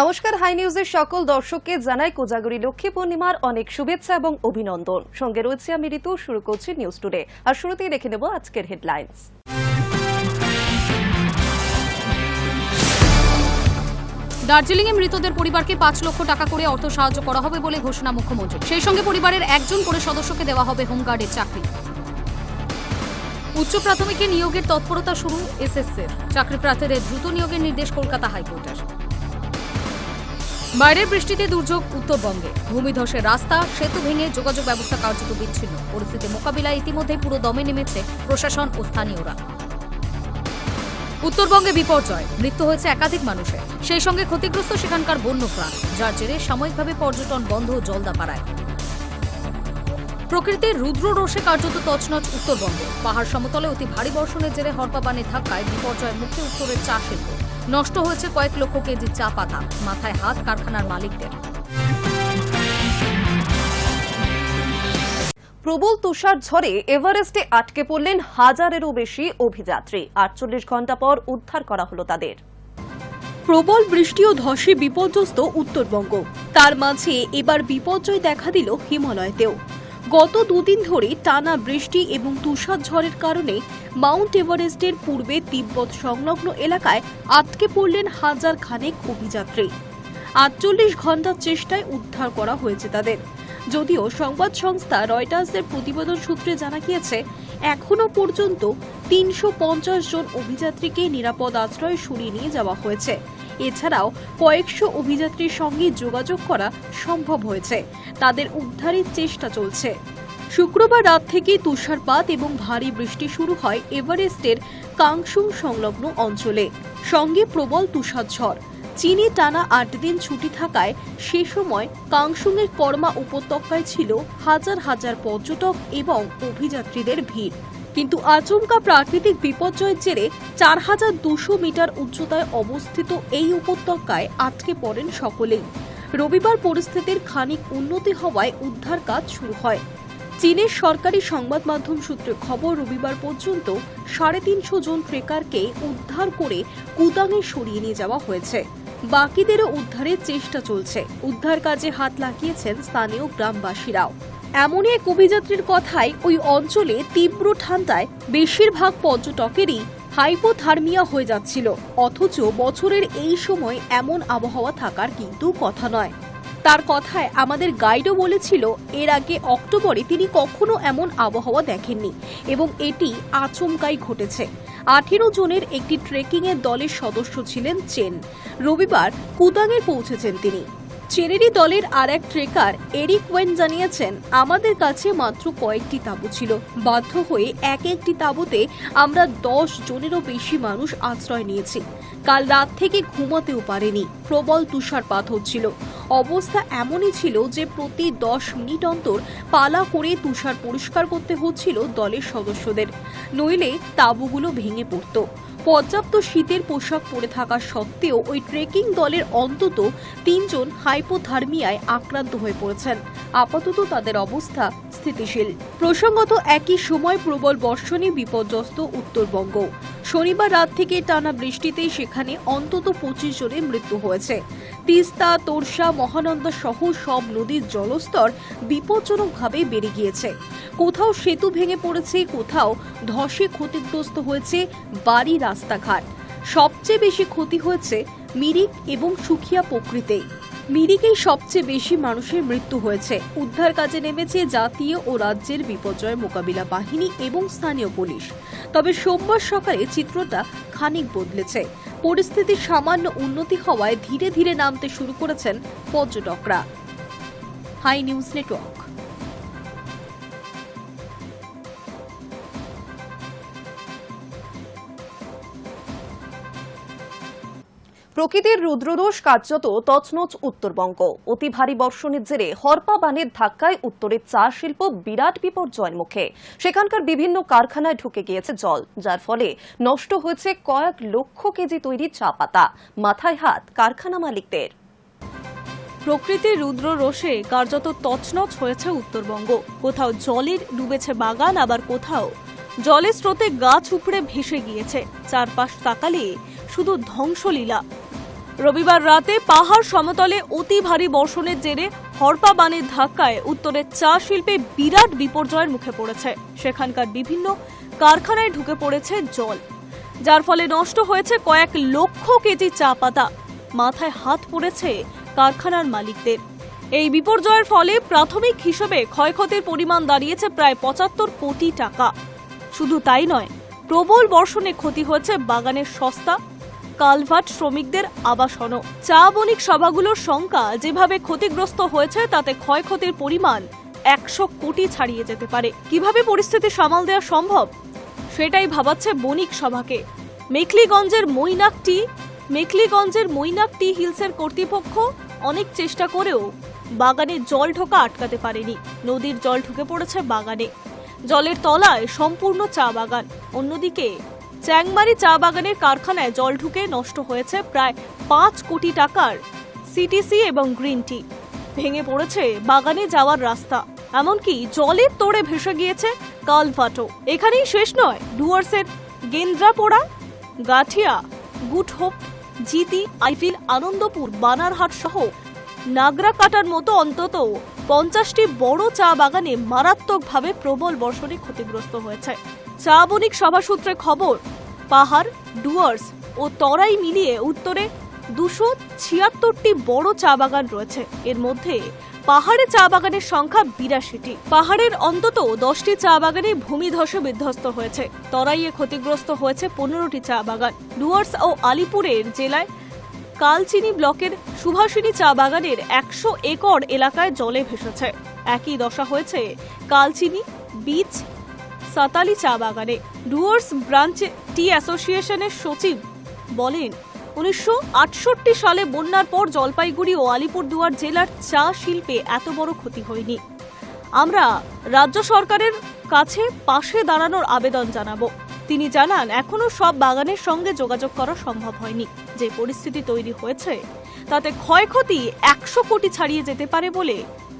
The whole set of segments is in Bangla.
নমস্কার হাই নিউজের সকল দর্শককে জানাই কোজাগরি লক্ষ্মী পূর্ণিমার অনেক শুভেচ্ছা এবং অভিনন্দন। সঙ্গে রয়েছে আমি ঋতু, শুরু করছি নিউজ টুডে আর শুরুতেই দেখে নেব আজকের হেডলাইন্স দার্জিলিংয়ে মৃতদের পরিবারকে পাঁচ লক্ষ টাকা করে অর্থ সাহায্য করা হবে বলে ঘোষণা মুখ্যমন্ত্রী। সেই সঙ্গে পরিবারের একজন করে সদস্যকে দেওয়া হবে হোমগার্ডের চাকরি। উচ্চ প্রাথমিকে নিয়োগের তৎপরতা শুরু এসএসসির। চাকরি প্রার্থীদের দ্রুত নিয়োগের নির্দেশ কলকাতা হাইকোর্টের। বাইরের বৃষ্টিতে দুর্যোগ উত্তরবঙ্গে। ভূমিধসে রাস্তা, সেতু ভেঙে যোগাযোগ ব্যবস্থা কার্যত বিচ্ছিন্ন। পরিস্থিতি মোকাবিলায় ইতিমধ্যে পুরো দমে নেমেছে প্রশাসন ও স্থানীয়রা। উত্তরবঙ্গে বিপর্যয়, মৃত্যু হয়েছে একাধিক মানুষের। সেই সঙ্গে ক্ষতিগ্রস্ত সেখানকার বন্যপ্রাণ, যার জেরে সাময়িকভাবে পর্যটন বন্ধ জলদাপাড়ায়। প্রকৃতির রুদ্র রোষে কার্যত তছনছ উত্তরবঙ্গ। পাহাড় সমতলে অতি ভারী বর্ষণের জেরে হরপাবানের ধাক্কায় বিপর্যয়ের মুখে উত্তরের চা শিল্প নষ্ট হয়েছে কয়েক লক্ষ কেজি চা পাতা মাথায় হাত কারখানার মালিকদের। প্রবল তুষার ঝড়ে এভারেস্টে আটকে পড়লেন হাজারেরও বেশি অভিযাত্রী। আটচল্লিশ ঘণ্টা পর উদ্ধার করা হলো তাদের। প্রবল বৃষ্টি ও ধসে বিপর্যস্ত উত্তরবঙ্গ। তার মাঝে এবার বিপর্যয় দেখা দিল হিমালয়তেও। গত দুদিন ধরে টানা বৃষ্টি এবং তুষার ঝড়ের কারণে মাউন্ট এভারেস্টের পূর্বে তিব্বত সংলগ্ন এলাকায় আটকে পড়লেন হাজার খানেক অভিযাত্রী। আটচল্লিশ ঘণ্টার চেষ্টায় উদ্ধার করা হয়েছে তাদের। যদিও সংবাদ সংস্থা রয়টার্সের প্রতিবেদন সূত্রে জানা গিয়েছে এখনও পর্যন্ত তিনশো পঞ্চাশ জন অভিযাত্রীকে নিরাপদ আশ্রয়ে সরিয়ে নিয়ে যাওয়া হয়েছে। এছাড়াও কয়েকশো অভিযাত্রীর সঙ্গে যোগাযোগ করা সম্ভব হয়েছে। তাদের উদ্ধারের চেষ্টা চলছে। শুক্রবার রাত থেকে তুষারপাত এবং ভারী বৃষ্টি শুরু হয় এভারেস্টের কাংসুং সংলগ্ন অঞ্চলে। সঙ্গে প্রবল তুষারঝড়। চীনে টানা আট দিন ছুটি থাকায় সে সময় কাংসুংয়ের কর্মা উপত্যকায় ছিল হাজার হাজার পর্যটক এবং অভিযাত্রীদের ভিড়। কিন্তু আচমকা প্রাকৃতিক বিপর্যয়ের জেরে চার হাজার দুশো মিটার উচ্চতায় অবস্থিত এই উপত্যকায় আটকে পড়েন সকলেই। রবিবার পরিস্থিতির খানিক উন্নতি হওয়ায় উদ্ধার কাজ শুরু হয়। চীনের সরকারি সংবাদ মাধ্যম সূত্রে খবর, রবিবার পর্যন্ত সাড়ে তিনশো জন ট্রেকারকে উদ্ধার করে কুদাঙে সরিয়ে নিয়ে যাওয়া হয়েছে। বাকিদেরও উদ্ধারের চেষ্টা চলছে। উদ্ধার কাজে হাত লাগিয়েছেন স্থানীয় গ্রামবাসীরাও। এমনই এক অভিযাত্রীর কথায় ওই অঞ্চলে তীব্র ঠান্ডায় বেশিরভাগ পর্যটকেরই হাইপোথার্মিয়া হয়ে যাচ্ছিল। অথচ বছরের এই সময় এমন আবহাওয়া থাকার কিন্তু কথা নয়। তার কথায় আমাদের গাইডও বলেছিল, এর আগে অক্টোবরে তিনি কখনো এমন আবহাওয়া দেখেননি এবং এটি আচমকাই ঘটেছে। আঠেরো জনের একটি ট্রেকিং এর দলের সদস্য ছিলেন চেন। রবিবার কুদাঙে পৌঁছেছেন তিনি। চেনেরই দলের আর এক ট্রেকার এরিক ওয়েন জানিয়েছেন, আমাদের কাছে মাত্র কয়েকটি তাঁবু ছিল। বাধ্য হয়ে এক একটি তাঁবুতে আমরা দশ জনেরও বেশি মানুষ আশ্রয় নিয়েছি। কাল রাত থেকে ঘুমাতেও পারেনি। প্রবল তুষারপাত হচ্ছিল। অবস্থা এমনই ছিল যে প্রতি দশ মিনিট অন্তর পালা করে তুষার পরিষ্কার করতে হচ্ছিল দলের সদস্যদের। নইলে তাঁবুগুলো ভেঙে পড়তো। পর্যাপ্ত শীতের পোশাক পরে থাকা সত্ত্বেও ওই ট্রেকিং দলের অন্তত তিনজন হাইপোথার্মিয়ায় আক্রান্ত হয়ে পড়েছেন। আপাতত তাদের অবস্থা স্থিতিশীল। প্রসঙ্গত একই সময় প্রবল বর্ষণে বিপর্যস্ত উত্তরবঙ্গ। শনিবার রাত থেকে টানা বৃষ্টিতে সেখানে অন্তত পঁচিশ জনের মৃত্যু হয়েছে। তিস্তা, তোরসা, মহানন্দা সহ সব নদীর জলস্তর বিপজ্জনকভাবে বেড়ে গিয়েছে। কোথাও সেতু ভেঙে পড়েছে, কোথাও ধসে ক্ষতিগ্রস্ত হয়েছে বাড়ি রাস্তাঘাট। সবচেয়ে বেশি ক্ষতি হয়েছে মিরিক এবং সুখিয়া প্রকৃতি মিরিকেই সবচেয়ে বেশি মানুষের মৃত্যু হয়েছে। উদ্ধার কাজে নেমেছে জাতীয় ও রাজ্যের বিপর্যয় মোকাবিলা বাহিনী এবং স্থানীয় পুলিশ। তবে সোমবার সকালে চিত্রটা খানিক বদলেছে। পরিস্থিতির সামান্য উন্নতি হওয়ায় ধীরে ধীরে নামতে শুরু করেছেন পর্যটকরা। High news network. প্রকৃতির রুদ্রদোষ কার্যত তছনছ উত্তরবঙ্গ। অতি ভারী বর্ষণের জেরে হরপা বানের ধাক্কায় উত্তরের চা শিল্প বিরাট বিপর্যয়ের মুখে। সেখানকার বিভিন্ন কারখানায় ঢুকে গিয়েছে জল, যার ফলে নষ্ট হয়েছে কয়েক লক্ষ কেজি তৈরি চা পাতা। মাথায় হাত কারখানা মালিকদের। প্রকৃতির রুদ্র রোষে কার্যত তছনছ হয়েছে উত্তরবঙ্গ। কোথাও জলের ডুবেছে বাগান, আবার কোথাও। জলের স্রোতে গাছ উপড়ে ভেসে গিয়েছে। চারপাশ তাকালে শুধু ধ্বংসলীলা। রবিবার রাতে পাহাড় সমতলে অতি ভারী বর্ষণের জেরে হরপা বানের ধাক্কায় উত্তরের চা শিল্পে বিরাট বিপর্যয়ের মুখে পড়েছে। সেখানকার বিভিন্ন কারখানায় ঢুকে পড়েছে জল। যার ফলে নষ্ট হয়েছে কয়েক লক্ষ কেজি চা পাতা। মাথায় হাত পড়েছে কারখানার মালিকদের। এই বিপর্যয়ের ফলে প্রাথমিক হিসেবে ক্ষয়ক্ষতির পরিমাণ দাঁড়িয়েছে প্রায় পঁচাত্তর কোটি টাকা। শুধু তাই নয়, প্রবল বর্ষণে ক্ষতি হয়েছে বাগানের সস্তা কালভার্ট শ্রমিকদের আবাসনও। চা বণিক সভাগুলোর সংখ্যা যেভাবে ক্ষতিগ্রস্ত হয়েছে, তাতে ক্ষয়ক্ষতির পরিমাণ একশো কোটি ছাড়িয়ে যেতে পারে। কীভাবে পরিস্থিতি সামাল দেওয়া সম্ভব? সেটাই ভাবাচ্ছে বণিক সভাকে। মেখলিগঞ্জের মৈনাক টি, মেখলিগঞ্জের মৈনাক টি হিলসের কর্তৃপক্ষ অনেক চেষ্টা করেও বাগানে জল ঢোকা আটকাতে পারেনি। নদীর জল ঢুকে পড়েছে বাগানে। জলের তলায় সম্পূর্ণ চা বাগান। অন্যদিকে চ্যাংমারি চা বাগানের কারখানায় জল ঢুকে নষ্ট হয়েছে প্রায় পাঁচ কোটি টাকার সিটিসি এবং গ্রিন টি। ভেঙে পড়েছে বাগানে যাওয়ার রাস্তা। এমনকি জলের তোড়ে ভেসে গিয়েছে কালভাটো। এখানেই শেষ নয়, ডুয়ার্সের গেন্দ্রাপোড়া, গাঠিয়া গুড হোপ জিতি, আইফিল, আনন্দপুর, বানারহাট সহ নাগরাকাটার মতো অন্তত পঞ্চাশটি বড় চা বাগানে মারাত্মকভাবে প্রবল বর্ষণে ক্ষতিগ্রস্ত হয়েছে। চা বণিক সভা সূত্রে খবর, পাহাড়, ডুয়ার্স ও তরাই মিলিয়ে উত্তরে দুশো ছিয়াত্তরটি বড় চা বাগান রয়েছে। এর মধ্যে পাহাড়ে চা বাগানের সংখ্যা বিরাশিটি। পাহাড়ের অন্তত দশটি চা বাগানে ভূমিধসে বিধ্বস্ত হয়েছে। তরাইয়ে ক্ষতিগ্রস্ত হয়েছে পনেরোটি চা বাগান। ডুয়ার্স ও আলিপুরের জেলায় কালচিনি ব্লকের সুভাষিনী চা বাগানের একশো একর এলাকায় জলে ভেসেছে। একই দশা হয়েছে কালচিনি, বিচ সাতালি চা বাগানে ডুয়ার্স ব্রাঞ্চ টি অ্যাসোসিয়েশনের সচিব বলেন, উনিশশো আটষট্টি সালে বন্যার পর জলপাইগুড়ি ও আলিপুরদুয়ার জেলার চা শিল্পে এত বড় ক্ষতি হয়নি। আমরা রাজ্য সরকারের কাছে পাশে দাঁড়ানোর আবেদন জানাব। তিনি জানান, এখনও সব বাগানের সঙ্গে যোগাযোগ করা সম্ভব হয়নি। যে পরিস্থিতি তৈরি হয়েছে, তাতে ক্ষয়ক্ষতি একশো কোটি ছাড়িয়ে যেতে পারে বলে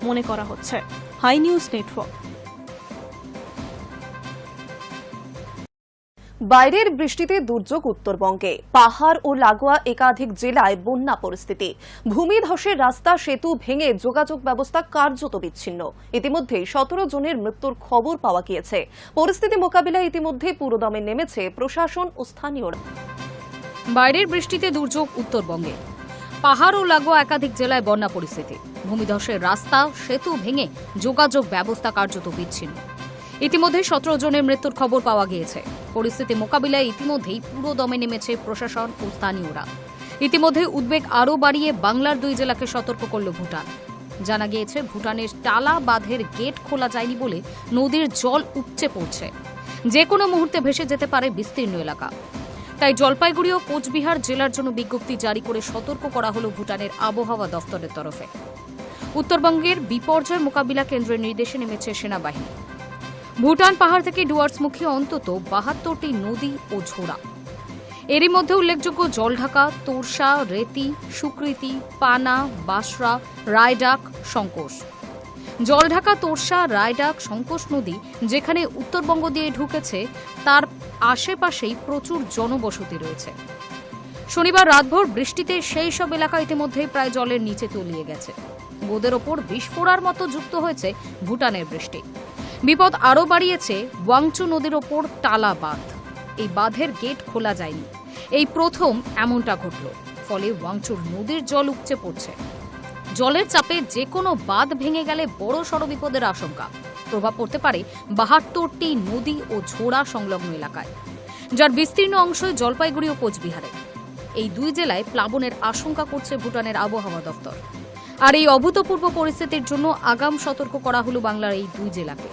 মনে করা হচ্ছে। High news network. বাইরের বৃষ্টিতে দুর্যোগ উত্তরবঙ্গে। পাহাড় ও লাগোয়া একাধিক জেলায় বন্যা পরিস্থিতি। ভূমিধসের রাস্তা, সেতু ভেঙে যোগাযোগ ব্যবস্থা কার্যত বিচ্ছিন্ন। ইতিমধ্যে সতেরো জনের মৃত্যুর খবর পাওয়া গিয়েছে। পরিস্থিতি মোকাবিলায় ইতিমধ্যে পুরোদমে নেমেছে প্রশাসন ও স্থানীয়রা বাইরের বৃষ্টিতে দুর্যোগ উত্তরবঙ্গে। পাহাড় ও লাগোয়া একাধিক জেলায় বন্যা পরিস্থিতি। ভূমিধসের রাস্তা, সেতু ভেঙে যোগাযোগ ব্যবস্থা কার্যত বিচ্ছিন্ন। ইতিমধ্যে সতেরো জনের মৃত্যুর খবর পাওয়া গিয়েছে। পরিস্থিতি মোকাবিলায় ইতিমধ্যেই পুরো দমে নেমেছে প্রশাসন ও স্থানীয়রা। ইতিমধ্যে উদ্বেগ আরও বাড়িয়ে বাংলার দুই জেলাকে সতর্ক করল ভুটান। জানা গিয়েছে, ভুটানের টালা বাঁধের গেট খোলা যায়নি বলে নদীর জল উপচে পড়ছে। যে কোনো মুহূর্তে ভেসে যেতে পারে বিস্তীর্ণ এলাকা। তাই জলপাইগুড়ি ও কোচবিহার জেলার জন্য বিজ্ঞপ্তি জারি করে সতর্ক করা হলো ভুটানের আবহাওয়া দফতরের তরফে। উত্তরবঙ্গের বিপর্যয় মোকাবিলা কেন্দ্রের নির্দেশে নেমেছে সেনাবাহিনী। ভুটান পাহাড় থেকে ডুয়ার্সমুখী অন্তত বাহাত্তরটি নদী ও ঝোড়া। এরই মধ্যে উল্লেখযোগ্য জলঢাকা, তোরসা, রেতি, সুকৃতি, পানা বাসরা রায়ডাক সংকোষ জলঢাকা, তোরসা, রায়ডাক সংকোষ নদী যেখানে উত্তরবঙ্গ দিয়ে ঢুকেছে, তার আশেপাশেই প্রচুর জনবসতি রয়েছে। শনিবার রাতভর বৃষ্টিতে সেই সব এলাকা ইতিমধ্যেই প্রায় জলের নিচে তলিয়ে গেছে। গোদের ওপর বিস্ফোরার মতো যুক্ত হয়েছে ভুটানের বৃষ্টি। বিপদ আরও বাড়িয়েছে ওয়াংচু নদীর ওপর টালা বাঁধ। এই বাঁধের গেট খোলা যায়নি। এই প্রথম এমনটা ঘটল, ফলে ওয়াংচুর নদীর জল উপচে পড়ছে। জলের চাপে যে কোনো বাঁধ ভেঙে গেলে বড় সড় বিপদের আশঙ্কা। প্রভাব পড়তে পারে বাহাত্তরটি নদী ও ঝোড়া সংলগ্ন এলাকায়, যার বিস্তীর্ণ অংশ জলপাইগুড়ি ও কোচবিহারে। এই দুই জেলায় প্লাবনের আশঙ্কা করছে ভুটানের আবহাওয়া দপ্তর। আর এই অভূতপূর্ব পরিস্থিতির জন্য আগাম সতর্ক করা হলো বাংলার এই দুই জেলাকে।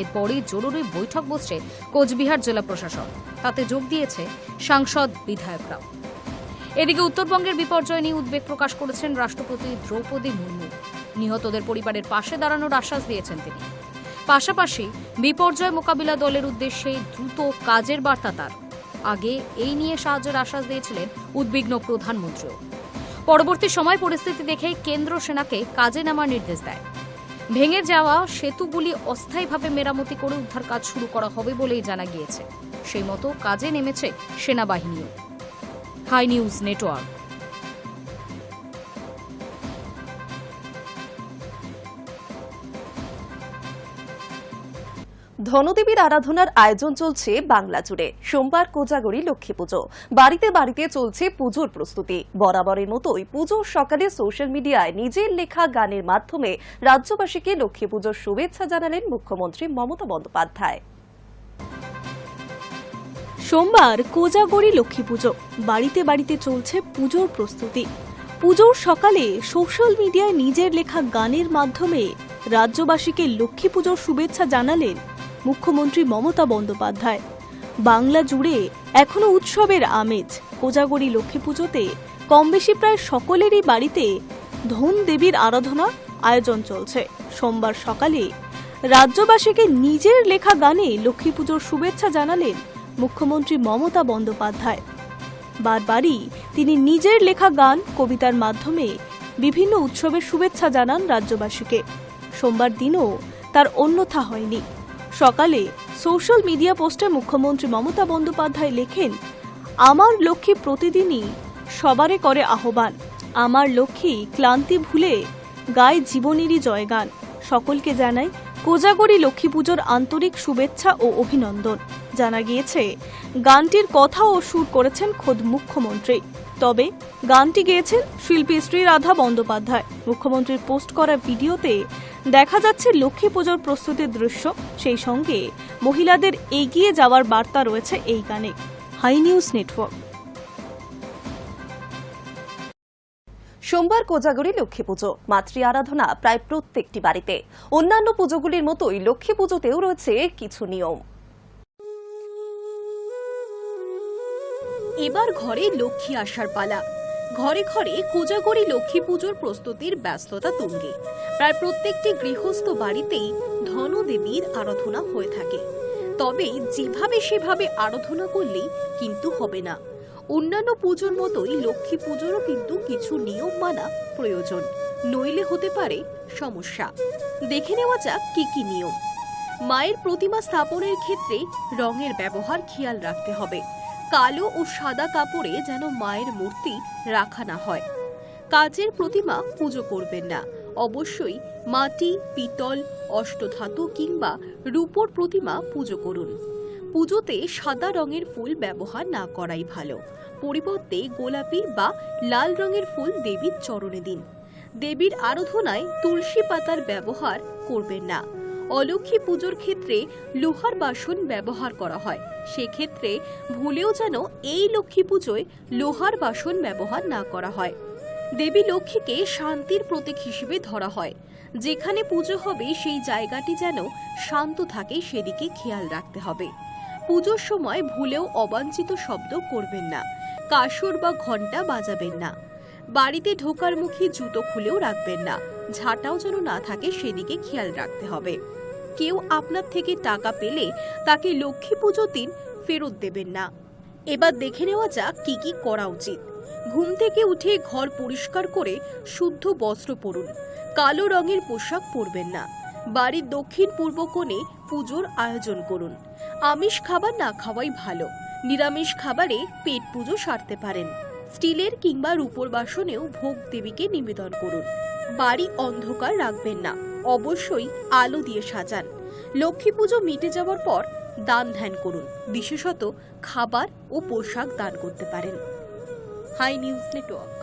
এরপরই জরুরি বৈঠক বসছে কোচবিহার জেলা প্রশাসন। তাতে যোগ দিয়েছে সাংসদ বিধায়করাও এদিকে উত্তরবঙ্গের বিপর্যয় নিয়ে উদ্বেগ প্রকাশ করেছেন রাষ্ট্রপতি দ্রৌপদী মুর্মু। নিহতদের পরিবারের পাশে দাঁড়ানোর আশ্বাস দিয়েছেন তিনি। পাশাপাশি বিপর্যয় মোকাবিলা দলের উদ্দেশ্যে দ্রুত কাজের বার্তা তার। আগে এই নিয়ে সাহায্যের আশ্বাস দিয়েছিলেন উদ্বিগ্ন প্রধানমন্ত্রীও। পরবর্তী সময় পরিস্থিতি দেখে কেন্দ্র সেনাকে কাজে নামার নির্দেশ দেয়। ভেঙে যাওয়া সেতুগুলি অস্থায়ীভাবে মেরামতি করে উদ্ধার কাজ শুরু করা হবে বলেই জানা গিয়েছে। সেই মতো কাজে নেমেছে সেনাবাহিনীও। Hi News Network. ধনদেবীর আরাধনার আয়োজন চলছে বাংলা জুড়ে। সোমবার কোজাগরি লক্ষ্মী পুজো। বাড়িতে বাড়িতে চলছে পুজোর প্রস্তুতি। বরাবরের মতোই পুজোর সকালে সোশ্যাল মিডিয়ায় নিজের লেখা গানের মাধ্যমে রাজ্যবাসীকে লক্ষ্মী পুজোর শুভেচ্ছা জানালেন মুখ্যমন্ত্রী মমতা বন্দ্যোপাধ্যায়। সোমবার কোজাগরি লক্ষ্মী পুজো। বাড়িতে বাড়িতে চলছে পুজোর প্রস্তুতি। পুজোর সকালে সোশ্যাল মিডিয়ায় নিজের লেখা গানের মাধ্যমে রাজ্যবাসীকে লক্ষ্মী পুজোর শুভেচ্ছা জানালেন মুখ্যমন্ত্রী মমতা বন্দ্যোপাধ্যায়। বাংলা জুড়ে এখনও উৎসবের আমেজ। কোজাগরি লক্ষ্মী পুজোতে কম বেশি প্রায় সকলেরই বাড়িতে ধন দেবীর আরাধনা আয়োজন চলছে। সোমবার সকালে রাজ্যবাসীকে নিজের লেখা গানে লক্ষ্মী পুজোর শুভেচ্ছা জানালেন মুখ্যমন্ত্রী মমতা বন্দ্যোপাধ্যায়। বারবারই তিনি নিজের লেখা গান, কবিতার মাধ্যমে বিভিন্ন উৎসবের শুভেচ্ছা জানান রাজ্যবাসীকে। সোমবার দিনও তার অন্যথা হয়নি। সকালে সোশ্যাল মিডিয়া পোস্টে মুখ্যমন্ত্রী মমতা বন্দ্যোপাধ্যায় লেখেন, আমার লক্ষ্মী প্রতিদিনই সবারে করে আহ্বান। আমার লক্ষ্মী ক্লান্তি ভুলে গায়ে জীবনেরই জয়গান। সকলকে জানাই কোজাগরি লক্ষ্মী পুজোর আন্তরিক শুভেচ্ছা ও অভিনন্দন। জানা গিয়েছে, গানটির কথা ও সুর করেছেন খোদ মুখ্যমন্ত্রী। তবে গানটি গেয়েছেন শিল্পী শ্রীরাধা বন্দ্যোপাধ্যায়। মুখ্যমন্ত্রীর পোস্ট করা ভিডিওতে দেখা যাচ্ছে লক্ষ্মী পুজোর প্রস্তুতির দৃশ্য। সেই সঙ্গে মহিলাদের এগিয়ে যাওয়ার বার্তা রয়েছে এই গানে। High news network. সোমবার কোজাগরি লক্ষ্মী পুজো মাতৃ আরাধনা প্রায় প্রত্যেকটি বাড়িতে। অন্যান্য পুজোগুলির মতোই লক্ষ্মী পুজোতেও রয়েছে কিছু নিয়ম। এবার ঘরে লক্ষ্মী আসার পালা। ঘরে ঘরে কোজাগরি লক্ষ্মী পুজোর প্রস্তুতির ব্যস্ততা তুঙ্গে। প্রায় প্রত্যেকটি গৃহস্থ বাড়িতেই ধনদেবীর আরাধনা হয়ে থাকে। তবে যেভাবে সেভাবে আরাধনা করলেই কিন্তু হবে না। অন্যান্য পুজোর মতোই লক্ষ্মী পুজোরও কিন্তু কিছু নিয়ম মানা প্রয়োজন। নইলে হতে পারে সমস্যা। দেখে নেওয়া যাক কি কি নিয়ম। মায়ের প্রতিমা স্থাপনের ক্ষেত্রে রঙের ব্যবহার খেয়াল রাখতে হবে। কালো ও সাদা কাপড়ে যেন মায়ের মূর্তি রাখা না হয়। কাজের প্রতিমা পুজো করবেন না। অবশ্যই মাটি, পিতল, অষ্টধাতু কিংবা রূপোর প্রতিমা পুজো করুন। পুজোতে সাদা রঙের ফুল ব্যবহার না করাই ভালো। পরিবর্তে গোলাপি বা লাল রঙের ফুল দেবীর চরণে দিন। দেবীর আরাধনায় তুলসী পাতার ব্যবহার করবেন না। অলক্ষ্মী পুজোর ক্ষেত্রে লোহার বাসন ব্যবহার করা হয়। সেক্ষেত্রে ভুলেও যেন এই লক্ষ্মী পুজোয় লোহার বাসন ব্যবহার না করা হয়। দেবী লক্ষ্মীকে শান্তির প্রতীক হিসেবে ধরা হয়। যেখানে পুজো হবে, সেই জায়গাটি যেন শান্ত থাকে, সেদিকে খেয়াল রাখতে হবে। পুজোর সময় ভুলেও অবাঞ্ছিত শব্দ করবেন না। কাসর বা ঘণ্টা বাজাবেন না। বাড়িতে ঢোকার মুখে জুতো খুলেও রাখবেন না। ঝাঁটাও যেন না থাকে, সেদিকে খেয়াল রাখতে হবে। কেউ আপনার থেকে টাকা পেলে তাকে লক্ষ্মী পুজো দিন ফেরত দেবেন না। এবার দেখে নেওয়া যাক কি কি করা উচিত। ঘুম থেকে উঠে ঘর পরিষ্কার করে শুদ্ধ বস্ত্র পরুন। কালো রঙের পোশাক পরবেন না। বাড়ির দক্ষিণ পূর্ব কোণে পুজোর আয়োজন করুন। আমিষ খাবার না খাওয়াই ভালো। নিরামিষ খাবারে পেট পুজো সারতে পারেন। স্টিলের কিংবা রূপোর বাসনেও ভোগ দেবীকে নিবেদন করুন। বাড়ি অন্ধকার রাখবেন না। অবশ্যই আলো দিয়ে সাজান। লক্ষ্মী পুজো মিটে যাওয়ার পর দান ধ্যান করুন। বিশেষত খাবার ও পোশাক দান করতে পারেন। High news network.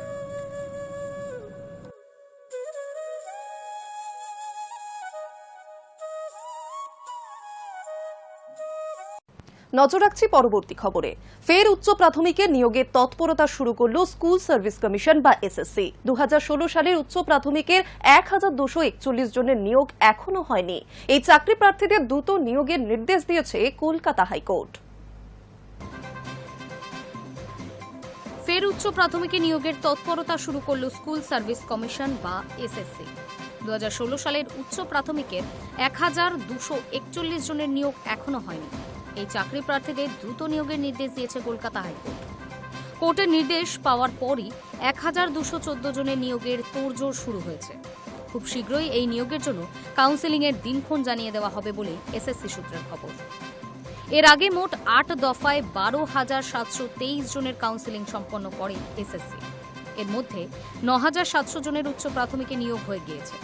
নজর রাখছি পরবর্তী খবরে। ফের উচ্চ প্রাথমিকের নিয়োগের তৎপরতা শুরু করল স্কুল সার্ভিস কমিশন বা এসএসসি। দু সালের উচ্চ প্রাথমিকের এক জনের নিয়োগ এখনও হয়নি। এই চাকরি প্রার্থীদের দ্রুত নিয়োগের নির্দেশ দিয়েছে কলকাতা হাইকোর্ট। ফের উচ্চ প্রাথমিকে নিয়োগের তৎপরতা শুরু করল স্কুল সার্ভিস কমিশন বা এসএসসি। দু হাজার ষোলো সালের উচ্চ প্রাথমিকের এক জনের নিয়োগ এখনও হয়নি। এই চাকরি প্রার্থীদের দ্রুত নিয়োগের নির্দেশ দিয়েছে কলকাতা হাইকোর্ট। কোর্টের নির্দেশ পাওয়ার পরই এক হাজার দুশো চোদ্দ জনের নিয়োগের তোড়জোড় শুরু হয়েছে। খুব শীঘ্রই এই নিয়োগের জন্য কাউন্সেলিংয়ের দিনক্ষণ জানিয়ে দেওয়া হবে বলে এসএসসি সূত্রের খবর। এর আগে মোট আট দফায় বারো হাজার সাতশো তেইশ জনের কাউন্সেলিং সম্পন্ন করে এসএসসি। এর মধ্যে ন হাজার সাতশো জনের উচ্চ প্রাথমিকে নিয়োগ হয়ে গিয়েছে।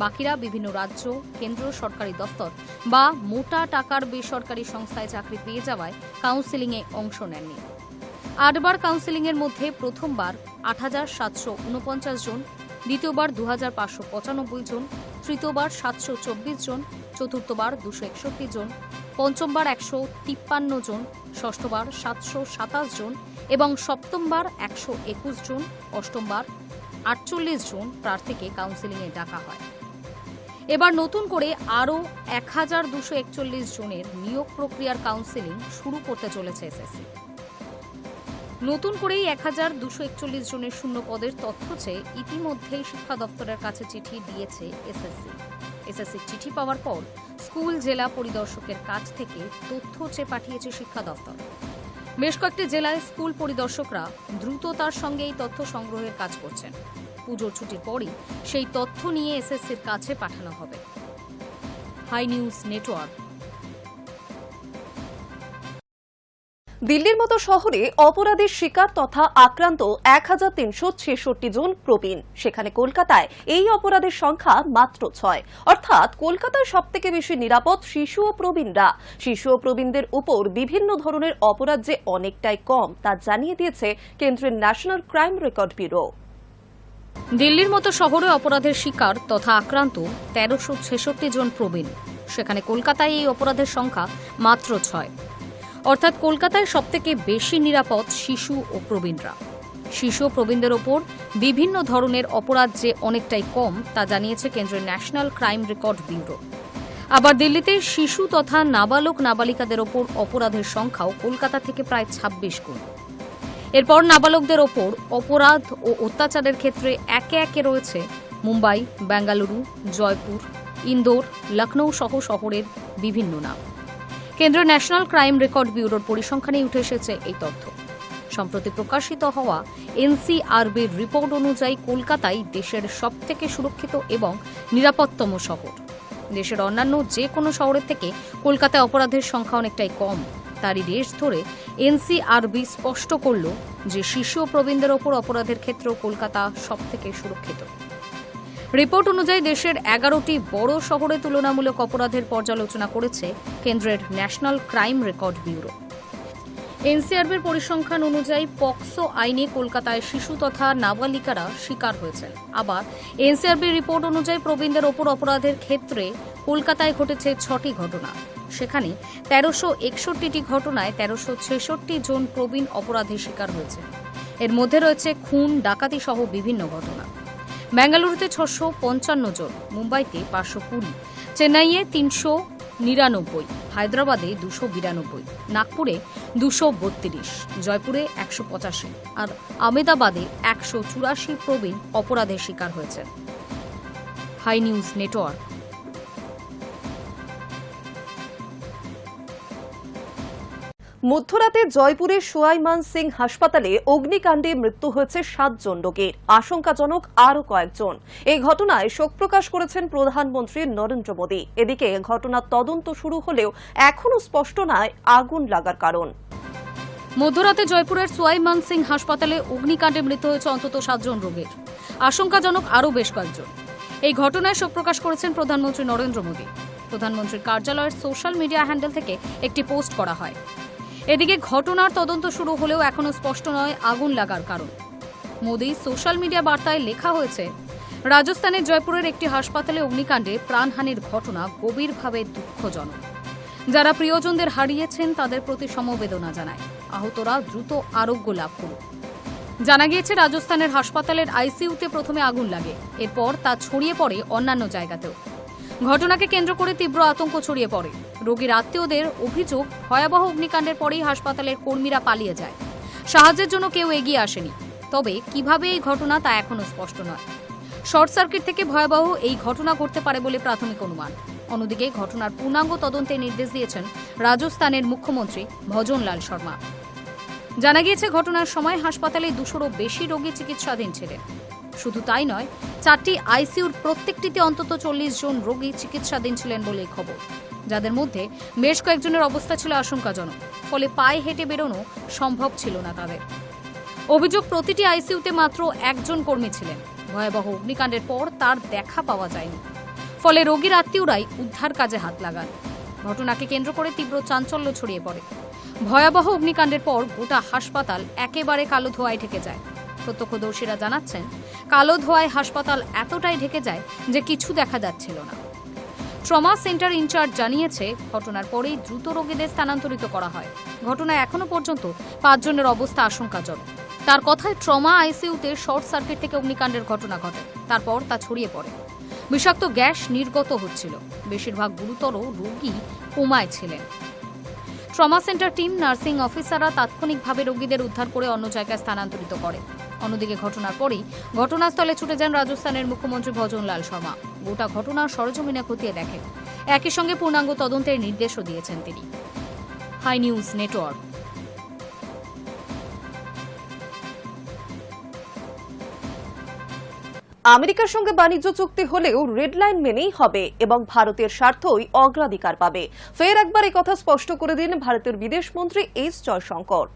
বাকিরা বিভিন্ন রাজ্য, কেন্দ্র, সরকারি দফতর বা মোটা টাকার বেসরকারি সংস্থায় চাকরি পেয়ে যাওয়ায় কাউন্সেলিংয়ে অংশ নেননি। আটবার কাউন্সেলিংয়ের মধ্যে প্রথমবার আট হাজার সাতশো উনপঞ্চাশ জন, দ্বিতীয়বার দু হাজার পাঁচশো পঁচানব্বই জন, তৃতীয়বার সাতশো চব্বিশ জন, চতুর্থবার দুশো একষট্টি জন, পঞ্চমবার একশো তিপ্পান্ন জন, ষষ্ঠবার সাতশো সাতাশ জন এবং সপ্তমবার একশো একুশ জন, অষ্টমবার আটচল্লিশ জন প্রার্থীকে কাউন্সেলিংয়ে ডাকা হয়। এবার নতুন করে আরও এক হাজার দুশো একচল্লিশ জনের নিয়োগ প্রক্রিয়ার কাউন্সেলিং শুরু করতে চলেছে এসএসসি। নতুন করেই এক হাজার দুশো একচল্লিশ জনের শূন্য পদের তথ্য চেয়ে ইতিমধ্যেই শিক্ষা দপ্তরের কাছে চিঠি দিয়েছে এসএসসি। এসএসসির চিঠি পাওয়ার পর স্কুল, জেলা পরিদর্শকের কাছ থেকে তথ্য চেয়ে পাঠিয়েছে শিক্ষা দপ্তর। বেশ কয়েকটি জেলায় স্কুল পরিদর্শকরা দ্রুততার সঙ্গে এই তথ্য সংগ্রহের কাজ করছেন। পুজোর ছুটির পরই সেই তথ্য নিয়ে এসএসসির কাছে পাঠানো হবে। High news network. দিল্লির মতো শহরে অপরাধের শিকার তথা আক্রান্ত এক হাজার তিনশো ছেষট্টি জন প্রবীণ। সেখানে কলকাতায় এই অপরাধের সংখ্যা মাত্র ছয়। অর্থাৎ কলকাতায় সব থেকে বেশি নিরাপদ শিশু ও প্রবীণরা। শিশু ও প্রবীণদের উপর বিভিন্ন ধরনের অপরাধ যে অনেকটাই কম, তা জানিয়ে দিয়েছে কেন্দ্রের ন্যাশনাল ক্রাইম রেকর্ড ব্যুরো। দিল্লির মতো শহরে অপরাধের শিকার তথা আক্রান্ত তেরোশো ছেষট্টি জন প্রবীণ। সেখানে কলকাতায় এই অপরাধের সংখ্যা মাত্র ছয়। অর্থাৎ কলকাতায় সবথেকে বেশি নিরাপদ শিশু ও প্রবীণরা। শিশু প্রবীণদের ওপর বিভিন্ন ধরনের অপরাধ যে অনেকটাই কম, তা জানিয়েছে কেন্দ্রের ন্যাশনাল ক্রাইম রেকর্ড ব্যুরো। আবার দিল্লিতে শিশু তথা নাবালক নাবালিকাদের ওপর অপরাধের সংখ্যাও কলকাতা থেকে প্রায় ছাব্বিশ গুণ। এরপর নাবালকদের ওপর অপরাধ ও অত্যাচারের ক্ষেত্রে একে একে রয়েছে মুম্বাই, বেঙ্গালুরু, জয়পুর, ইন্দোর, লখনৌ সহ শহরের বিভিন্ন নাম। কেন্দ্রীয় ন্যাশনাল ক্রাইম রেকর্ড ব্যুরোর পরিসংখ্যানে উঠে এসেছে এই তথ্য। সম্প্রতি প্রকাশিত হওয়া এনসিআরবির রিপোর্ট অনুযায়ী কলকাতাই দেশের সবথেকে সুরক্ষিত এবং নিরাপত্তম শহর। দেশের অন্যান্য যে কোনো শহরের থেকে কলকাতায় অপরাধের সংখ্যা অনেকটাই কম। তারই রেশ ধরে এনসিআরবি স্পষ্ট করল যে শিশু ও প্রবীণদের ওপর অপরাধের ক্ষেত্রেও কলকাতা সবথেকে সুরক্ষিত। রিপোর্ট অনুযায়ী দেশের এগারোটি বড় শহরে তুলনামূলক অপরাধের পর্যালোচনা করেছে কেন্দ্রের ন্যাশনাল ক্রাইম রেকর্ড ব্যুরো। এনসিআরবির পরিসংখ্যান অনুযায়ী পক্সো আইনে কলকাতায় শিশু তথা নাবালিকারা শিকার হয়েছেন। আবার এনসিআরবির রিপোর্ট অনুযায়ী প্রবীণদের ওপর অপরাধের ক্ষেত্রে কলকাতায় ঘটেছে ছটি ঘটনা। সেখানে তেরোশো একষট্টিটি ঘটনায় তেরোশো ছেষট্টি জন প্রবীণ অপরাধের শিকার হয়েছে। এর মধ্যে রয়েছে খুন, ডাকাতি সহ বিভিন্ন ঘটনা। বেঙ্গালুরুতে ছশো পঞ্চান্ন জন, মুম্বাইতে পাঁচশো কুড়ি, চেন্নাইয়ে তিনশো নিরানব্বই, হায়দ্রাবাদে দুশো বিরানব্বই, নাগপুরে দুশো বত্রিশ, জয়পুরে একশো পঁচাশি আর আমেদাবাদে একশো চুরাশি প্রবীণ অপরাধের শিকার হয়েছেন হাই নিউজ নেটওয়ার্ক। মধ্যরাতে জয়পুরের সোয়াইমান সিং হাসপাতালে অগ্নিকাণ্ডে মৃত্যু হয়েছে সাতজন রোগীর। আশঙ্কাজনক আরও কয়েকজন। এই ঘটনায় শোক প্রকাশ করেছেন প্রধানমন্ত্রী নরেন্দ্র মোদী। এদিকে ঘটনার তদন্ত শুরু হলেও এখনও স্পষ্ট নয় আগুন লাগার কারণ। মধ্যরাতে জয়পুরের সোয়াইমান সিং হাসপাতালে অগ্নিকাণ্ডে মৃত্যু হয়েছে অন্তত সাতজন রোগীর। আশঙ্কাজনক আরও বেশ কয়েকজন। এই ঘটনায় শোক প্রকাশ করেছেন প্রধানমন্ত্রী নরেন্দ্র মোদী। প্রধানমন্ত্রীর কার্যালয়ের সোশ্যাল মিডিয়া হ্যান্ডেল থেকে একটি পোস্ট করা হয়। এদিকে ঘটনার তদন্ত শুরু হলেও এখনও স্পষ্ট নয় আগুন লাগার কারণ। মোদী সোশ্যাল মিডিয়া বার্তায় লেখা হয়েছে, রাজস্থানের জয়পুরের একটি হাসপাতালে অগ্নিকাণ্ডে প্রাণহানির ঘটনা গভীরভাবে দুঃখজনক। যারা প্রিয়জনদের হারিয়েছেন তাদের প্রতি সমবেদনা জানায়। আহতরা দ্রুত আরোগ্য লাভ করুক জানা গিয়েছে, রাজস্থানের হাসপাতালের আইসিইউতে প্রথমে আগুন লাগে, এরপর তা ছড়িয়ে পড়ে অন্যান্য জায়গাতেও। ঘটনাকে কেন্দ্র করে তীব্র আতঙ্ক ছড়িয়ে পড়ে। রোগীর আত্মীয়দের অভিযোগ, ভয়াবহ অগ্নিকাণ্ডের পরেই হাসপাতালের কর্মীরা পালিয়ে যায়। সাহায্যের জন্য কেউ এগিয়ে আসেনি। তবে কীভাবে এই ঘটনা তা এখনও স্পষ্ট নয়। শর্ট সার্কিট থেকে ভয়াবহ এই ঘটনা ঘটতে পারে বলে প্রাথমিক অনুমান। অন্যদিকে ঘটনার পূর্ণাঙ্গ তদন্তের নির্দেশ দিয়েছেন রাজস্থানের মুখ্যমন্ত্রী ভজনলাল শর্মা। জানা গিয়েছে, ঘটনার সময় হাসপাতালে দুশোরও বেশি রোগী চিকিৎসাধীন ছিলেন। শুধু তাই নয়, চারটি আইসিইউর প্রত্যেকটিতে অন্তত চল্লিশ জন রোগী চিকিৎসাধীন ছিলেন বলে খবর। যাদের মধ্যে বেশ কয়েকজনের অবস্থা ছিল আশঙ্কাজনক, ফলে পায়ে হেঁটে বেরোনো সম্ভব ছিল না তাদের। অভিযোগ, প্রতিটি আইসিইউতে মাত্র একজন কর্মী ছিলেন। ভয়াবহ অগ্নিকাণ্ডের পর তার দেখা পাওয়া যায়নি। ফলে রোগীর আত্মীয়রাই উদ্ধার কাজে হাত লাগান। ঘটনাকে কেন্দ্র করে তীব্র চাঞ্চল্য ছড়িয়ে পড়ে। ভয়াবহ অগ্নিকাণ্ডের পর গোটা হাসপাতাল একেবারে কালো ধোঁয়ায় ঢেকে যায়। প্রত্যক্ষদর্শীরা জানাচ্ছেন, কালো ধোঁয়ায় হাসপাতাল এতটাই ঢেকে যায় যে কিছু দেখা যাচ্ছিল না। ট্রমা সেন্টার ইনচার্জ জানিয়েছে, ঘটনার পরেই দ্রুত রোগীদের স্থানান্তরিত করা হয়। ঘটনায় এখনও পর্যন্ত পাঁচজনের অবস্থা আশঙ্কাজনক। তার কথায় ট্রমা আইসিইউতে শর্ট সার্কিট থেকে অগ্নিকাণ্ডের ঘটনা ঘটে। তারপর তা ছড়িয়ে পড়ে। বিষাক্ত গ্যাস নির্গত হচ্ছিল। বেশিরভাগ গুরুতর রোগী কোমায় ছিলেন। ট্রমা সেন্টার টিম, নার্সিং অফিসাররা তাৎক্ষণিকভাবে রোগীদের উদ্ধার করে অন্য জায়গায় স্থানান্তরিত করে। অন্যদিকে ঘটনার পরেই ঘটনাস্থলে ছুটে যান রাজস্থানের মুখ্যমন্ত্রী ভজনলাল শর্মা। গোটা ঘটনার সরজমিনে খতিয়ে দেখেন। একই সঙ্গে পূর্ণাঙ্গ তদন্তের নির্দেশও দিয়েছেন তিনি। High news network. আমেরিকার সঙ্গে বাণিজ্য চুক্তি হলেও রেড লাইন মেনেই হবে এবং ভারতের স্বার্থই অগ্রাধিকার পাবে। ফের একবার কথা স্পষ্ট করে দিন ভারতের বিদেশ মন্ত্রী এস জয়শঙ্কর।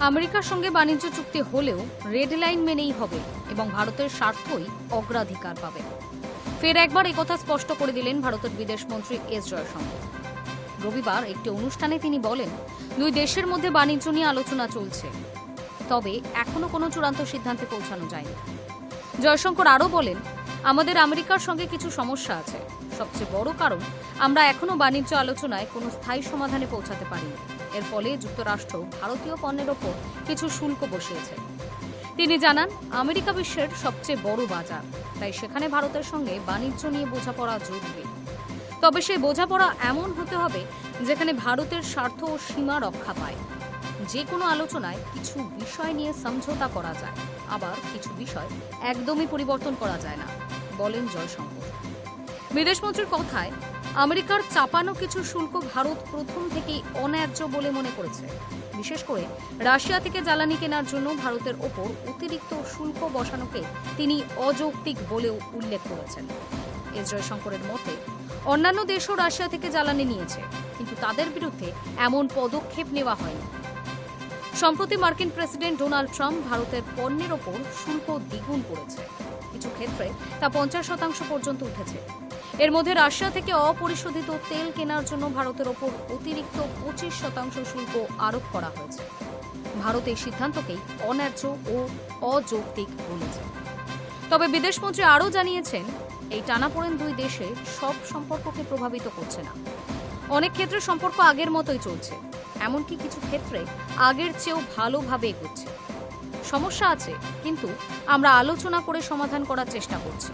আমেরিকার সঙ্গে বাণিজ্য চুক্তি হলেও রেড লাইন মেনেই হবে এবং ভারতের স্বার্থই অগ্রাধিকার পাবে। ফের একবার একথা স্পষ্ট করে দিলেন ভারতের বিদেশ মন্ত্রী এস জয়শঙ্কর। রবিবার একটি অনুষ্ঠানে তিনি বলেন, দুই দেশের মধ্যে বাণিজ্য নিয়ে আলোচনা চলছে, তবে এখনও কোনো চূড়ান্ত সিদ্ধান্তে পৌঁছানো যায়নি। জয়শঙ্কর আরও বলেন, আমাদের আমেরিকার সঙ্গে কিছু সমস্যা আছে। সবচেয়ে বড় কারণ, আমরা এখনও বাণিজ্য আলোচনায় কোনো স্থায়ী সমাধানে পৌঁছাতে পারিনি। এর ফলে যুক্তরাষ্ট্র ভারতীয় পণ্যের ওপর কিছু শুল্ক বসিয়েছে। তিনি জানান, আমেরিকা বিশ্বের সবচেয়ে বড় বাজার, তাই সেখানে ভারতের সঙ্গে বাণিজ্য নিয়ে বোঝাপড়া জরুরি। তবে সেই বোঝাপড়া এমন হতে হবে, যেখানে ভারতের স্বার্থ ও সীমা রক্ষা পায়। যে কোনো আলোচনায় কিছু বিষয় নিয়ে সমঝোতা করা যায়, আবার কিছু বিষয় একদমই পরিবর্তন করা যায় না, বলেন জয়শঙ্কর। বিদেশমন্ত্রীর কথায় আমেরিকার চাপানো কিছু শুল্ক ভারত প্রথম থেকেই অন্যায্য বলে মনে করেছে। বিশেষ করে রাশিয়া থেকে জ্বালানি কেনার জন্য ভারতের ওপর অতিরিক্ত শুল্ক বসানোকে তিনি অযৌক্তিক বলেও উল্লেখ করেছেন। এস জয়শঙ্করের মতে, অন্যান্য দেশও রাশিয়া থেকে জ্বালানি নিয়েছে, কিন্তু তাদের বিরুদ্ধে এমন পদক্ষেপ নেওয়া হয়নি। সম্প্রতি মার্কিন প্রেসিডেন্ট ডোনাল্ড ট্রাম্প ভারতের পণ্যের ওপর শুল্ক দ্বিগুণ করেছে। কিছু ক্ষেত্রে তা পঞ্চাশ শতাংশ পর্যন্ত উঠেছে। এর মধ্যে রাশিয়া থেকে অপরিশোধিত তেল কেনার জন্য ভারতের ওপর অতিরিক্ত পঁচিশ শতাংশ শুল্ক আরোপ করা হয়েছে। ভারত এই সিদ্ধান্তকেই অন্যায্য ও অযৌক্তিক বলেছে। তবে বিদেশমন্ত্রী আরও জানিয়েছেন, এই টানাপোড়েন দুই দেশে সব সম্পর্ককে প্রভাবিত করছে না। অনেক ক্ষেত্রে সম্পর্ক আগের মতোই চলছে, এমনকি কিছু ক্ষেত্রে আগের চেয়েও ভালোভাবে এগোচ্ছে। সমস্যা আছে, কিন্তু আমরা আলোচনা করে সমাধান করার চেষ্টা করছি।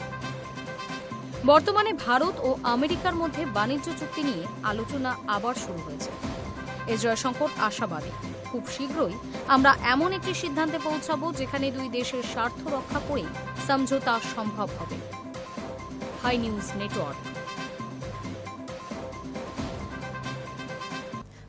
বর্তমানে ভারত ও আমেরিকার মধ্যে বাণিজ্য চুক্তি নিয়ে আলোচনা আবার শুরু হয়েছে। এ জয়শঙ্কর আশাবাদী। খুব শীঘ্রই আমরা এমন একটি সিদ্ধান্তে পৌঁছাব যেখানে দুই দেশের স্বার্থ রক্ষা করে সমঝোতা সম্ভব হবে। High news network.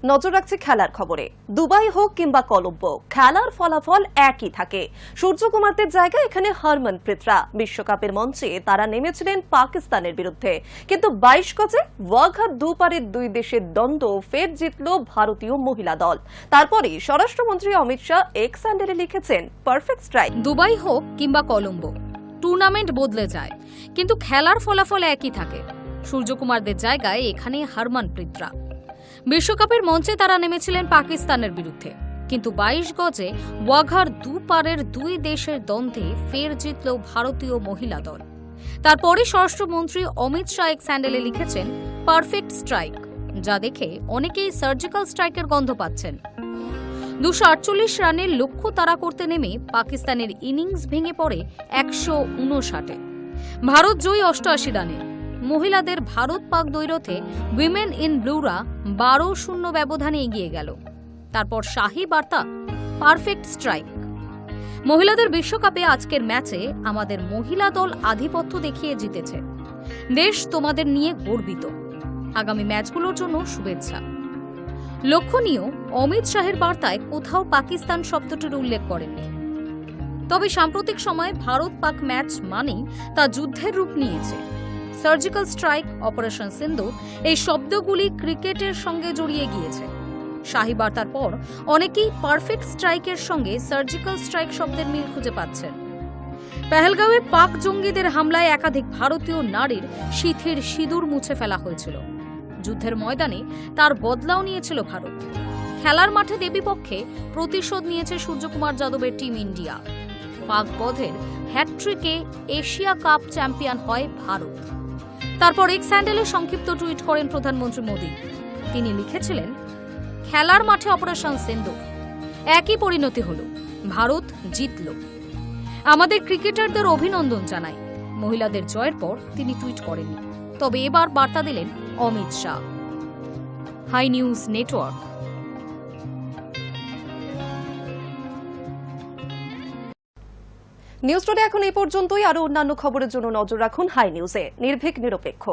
নজর রাখছে খেলার খবরে। দুবাই হোক কিংবা কলম্বো, খেলার ফলাফল একই থাকে। সূর্যকুমারদের জায়গায় এখানে হরমনপ্রীতরা বিশ্বকাপের মঞ্চে তারা নেমেছিলেন পাকিস্তানের বিরুদ্ধে। কিন্তু বাইশ গজে ওয়াঘার দুপারের দুই দেশের দ্বন্দ্ব ফের জিতল ভারতীয় মহিলা দল। তারপরে স্বরাষ্ট্রমন্ত্রী অমিত শাহ এক্স হ্যান্ডেলে লিখেছেন, পারফেক্ট স্ট্রাইক। দুবাই হোক কিংবা কলম্বো, টুর্নামেন্ট বদলে যায়। কিন্তু খেলার ফলাফল একই থাকে। সূর্যকুমারদের জায়গায় এখানে হারমানপ্রীতরা বিশ্বকাপের মঞ্চে তারা নেমেছিলেন পাকিস্তানের বিরুদ্ধে। কিন্তু বাইশ গজে ওয়াঘার দুপারের দুই দেশের দ্বন্দ্বে ফের জিতল ভারতীয় মহিলা দল। তারপরে স্বরাষ্ট্রমন্ত্রী অমিত শাহ এক স্যান্ডেলে লিখেছেন, পারফেক্ট স্ট্রাইক যা দেখে অনেকেই সার্জিক্যাল স্ট্রাইকের গন্ধ পাচ্ছেন। দুশো আটচল্লিশ রানের লক্ষ্য তাড়া করতে নেমে পাকিস্তানের ইনিংস ভেঙে পড়ে একশো উনষাটে। ভারত জয়ী অষ্টআশি রানে। মহিলাদের ভারত পাক দ্বৈরথে উইমেন ইন ব্লুরা বারো শূন্য ব্যবধানে এগিয়ে গেল। তারপর শাহী বার্তা পারফেক্ট স্ট্রাইক মহিলাদের বিশ্বকাপে আজকের ম্যাচে আমাদের মহিলা দল আধিপত্য দেখিয়ে জিতেছে। দেশ তোমাদের নিয়ে গর্বিত। আগামী ম্যাচগুলোর জন্য শুভেচ্ছা। লক্ষণীয়, অমিত শাহের বার্তায় কোথাও পাকিস্তান শব্দটির উল্লেখ করেননি। তবে সাম্প্রতিক সময়ে ভারত পাক ম্যাচ মানেই তা যুদ্ধের রূপ নিয়েছে। সার্জিক্যাল স্ট্রাইক, অপারেশন সিন্ধু, এই শব্দগুলি ক্রিকেটের সঙ্গে জড়িয়ে গিয়েছে। শাহী বার্তার পর অনেকেই পারফেক্ট স্ট্রাইকের সঙ্গে সার্জিক্যাল স্ট্রাইক শব্দের মিল খুঁজে পাচ্ছেন। পেহেলগাঁওয়ে পাক জঙ্গিদের হামলায় একাধিক ভারতীয় নারীর শীথের সিঁদুর মুছে ফেলা হয়েছিল। যুদ্ধের ময়দানে তার বদলাও নিয়েছিল ভারত। খেলার মাঠে দেবীপক্ষে প্রতিশোধ নিয়েছে সূর্যকুমার যাদবের টিম ইন্ডিয়া। পাক বধের হ্যাট্রিকে এশিয়া কাপ চ্যাম্পিয়ন হয় ভারত। তারপর এক স্যান্ডেলে সংক্ষিপ্ত টুইট করেন প্রধানমন্ত্রী মোদী। তিনি লিখেছিলেন, খেলার মাঠে অপারেশন সেন্দু একই পরিণতি হল। ভারত জিতল। আমাদের ক্রিকেটারদের অভিনন্দন জানাই। মহিলাদের জয়ের পর তিনি টুইট করেননি। তবে এবার বার্তা দিলেন Amit Shah. High news network. News today এখন এই পর্যন্তই। আরও অন্যান্য খবরের জন্য নজর রাখুন হাই নিউজে। নির্ভীক, নিরপেক্ষ।